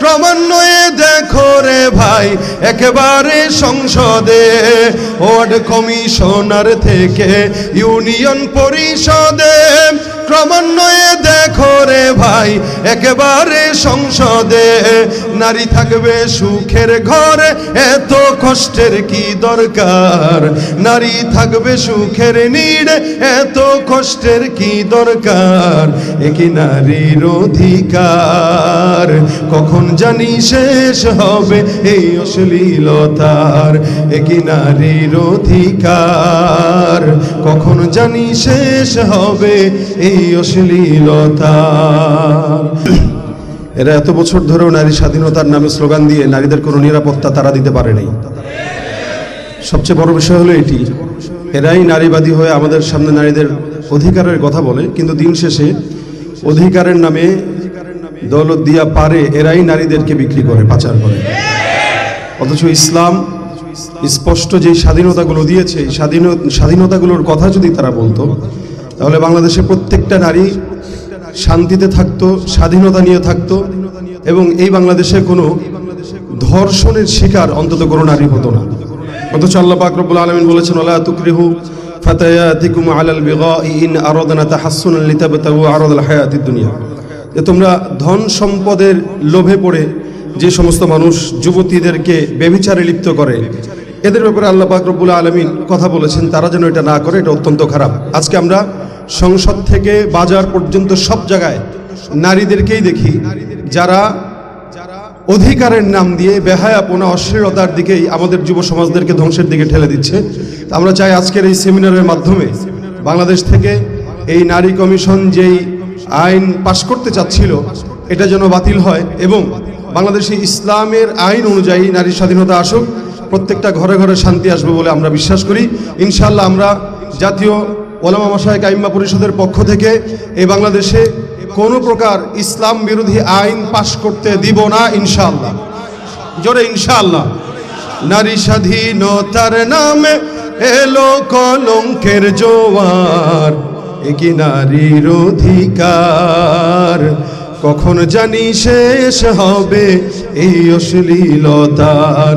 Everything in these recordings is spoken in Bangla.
ক্রমান্বয়ে দেখো রে ভাই একেবারে সংসদে। ওয়ার্ড কমিশনার থেকে ইউনিয়ন পরিষদে ভাই, একেবারে সংসদে নারী থাকবে সুখের ঘরে, এত কষ্টের কি দরকার? নারী থাকবে সুখের নিড়ে, এত কষ্টের কি দরকার? একই নারীর অধিকার? কখন জানি শেষ হবে এই অশ্লীলতার। একই নারীর অধিকার? কখন জানি শেষ হবে এই অশ্লীলতার। এরা এত বছর ধরেও নারী স্বাধীনতার নামে স্লোগান দিয়ে নারীদের কোনো নিরাপত্তা তারা দিতে পারে নাই। সবচেয়ে বড় বিষয় হলো এটি। এরাই নারীবাদী হয়ে আমাদের সামনে নারীদের অধিকারের কথা বলে, কিন্তু দিন শেষে অধিকারের নামে দৌলত দিয়া পারে এরাই নারীদেরকে বিক্রি করে, পাচার করে। অথচ ইসলাম স্পষ্ট যে স্বাধীনতাগুলো দিয়েছে স্বাধীন স্বাধীনতাগুলোর কথা যদি তারা বলতো, তাহলে বাংলাদেশে প্রত্যেকটা নারী শান্তিতে থাকতো, স্বাধীনতা নিয়ে থাকতো এবং এই বাংলাদেশে কোনো ধর্ষণের শিকার অন্তত কোনো নারী হতো না। অথচ আল্লাহ পাক আলমিন বলেছেন ওলা তুকরিহু আলাল দুনিয়া। তোমরা ধন সম্পদের লোভে পড়ে যে সমস্ত মানুষ যুবতীদেরকে বেবিচারে লিপ্ত করে, এদের ব্যাপারে আল্লাহ পাক রব্বুল আলমিন কথা বলেছেন, তারা যেন এটা না করে, এটা অত্যন্ত খারাপ। আজকে আমরা সংসদ থেকে বাজার পর্যন্ত সব জায়গায় নারীদেরকেই দেখি, যারা অধিকারের নাম দিয়ে বেহায়াপনা, অশ্লীলতার দিকেই আমাদের যুব সমাজদেরকে ধ্বংসের দিকে ঠেলে দিচ্ছে। আমরা চাই আজকের এই সেমিনারের মাধ্যমে বাংলাদেশ থেকে এই নারী কমিশন যেই আইন পাশ করতে চাচ্ছিল, এটা যেন বাতিল হয় এবং বাংলাদেশে ইসলামের আইন অনুযায়ী নারী স্বাধীনতা আসুক, প্রত্যেকটা ঘরে ঘরে শান্তি আসবে বলে আমরা বিশ্বাস করি। ইনশাল্লাহ আমরা জাতীয় ওলামা মশাই কাইম্মা পরিষদের পক্ষ থেকে এই বাংলাদেশে কোনো প্রকার ইসলাম বিরোধী আইন পাশ করতে দিব না, ইনশাআল্লাহ। জোরে ইনশাআল্লাহ। নারী স্বাধীনতার নামে এলো কলঙ্কের জোয়ার একই নারীর অধিকার? কখন জানি শেষ হবে এই অশ্লীলতার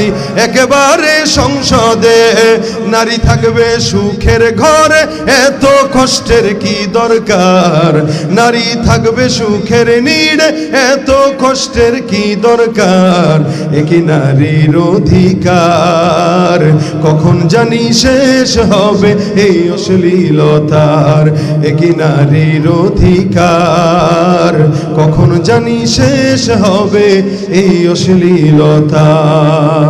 ভাই একেবারে সংসদে। নারী থাকবে সুখের ঘরে, এত কষ্টের কি দরকার? নারী থাকবে সুখের নিড়ে, এত কষ্টের কি দরকার? একই নারীর অধিকার? কখন জানি শেষ হবে এই অশ্লীলতার। একই নারীর অধিকার? কখন জানি শেষ হবে এই অশ্লীলতার।